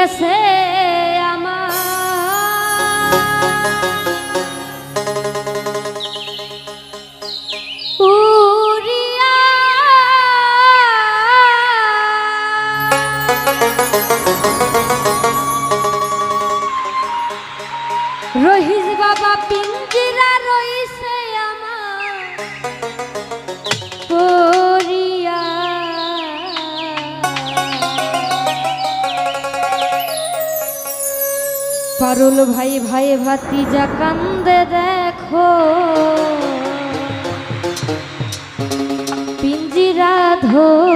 গেছে আমার। উড়িয়া বাবা পিঞ্জিরা পারুল ভাই ভাই ভাতি যা কান্দে দেখো। পিঞ্জিরা ধরিয়া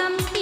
I'm.